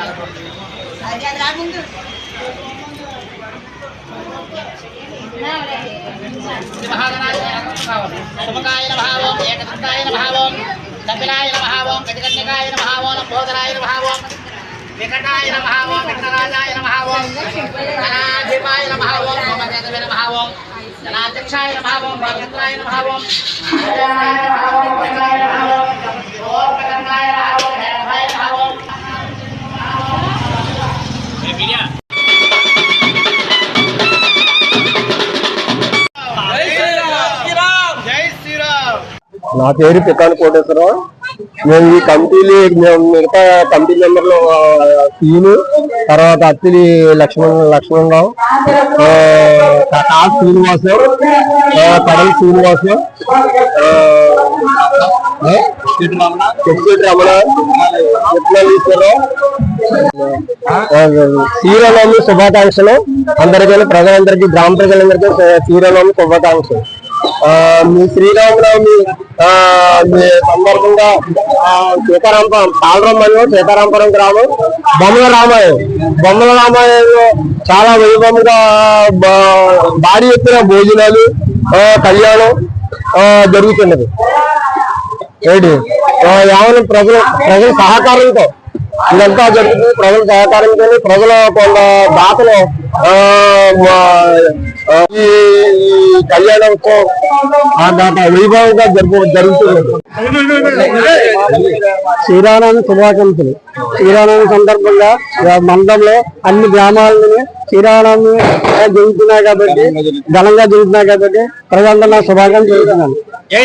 అది అది రాముందు సుమకాయ భావం ఏకదంతాయ భావం కపిలాయ భావం గజకన్యకాయ భావం లంబోదరాయ భావం వికటాయ భావం విఘ్నరాజాయ భావం ధనాధిపాయ భావం సోమదేవే భావం జనాధ్యక్షాయ భావం భాగత్రాయ భావం భావం నా పేరు పికాని కోటేశ్వరరావు. మేము ఈ కమిటీలు మేము మిగతా కమిటీ మెంబర్లు సీను తర్వాత అత్తిలి లక్ష్మణ్ లక్ష్మణరావు ఆ, కా శ్రీనివాసు ఆ, శ్రీనివాసు రమణ విప్లవీశ్వరరావు శ్రీరామనవమి శుభాకాంక్షలు. అందరికీ ప్రజలందరికీ గ్రామ ప్రజలందరికీ శ్రీరామనవమి శుభాకాంక్షలు. మీ శ్రీరామనవమి మీ సందర్భంగా ఆ, సీతారాంపురం తాళరం సీతారాంపురం గ్రామం బొమ్మల రామాయణం. బొమ్మల రామాయణంలో చాలా వైభవంగా బా- భారీ ఎత్తున భోజనాలు కళ్యాణం జరుగుతున్నది. ఏంటి ఆ, యావన ప్రజల ప్రజల సహకారంతో ఇదంతా జరుగుతుంది. ప్రజల సహకారంతో ప్రజల కొంత దాతలు ఈ ఈ కళ్యాణ ఉత్సవం ఆ దాత వైభవంగా జరుపు జరుగుతుంది. శ్రీరామనవమి శుభాకాంక్షలు. శ్రీరామనవమి సందర్భంగా మండలంలో అన్ని గ్రామాలని శ్రీరామనవమి జరుగుతున్నాయి కాబట్టి ఘనంగా జరుగుతున్నాయి కాబట్టి ప్రజలందరూ నా శుభాకాంక్షలు చెబుతున్నాను జై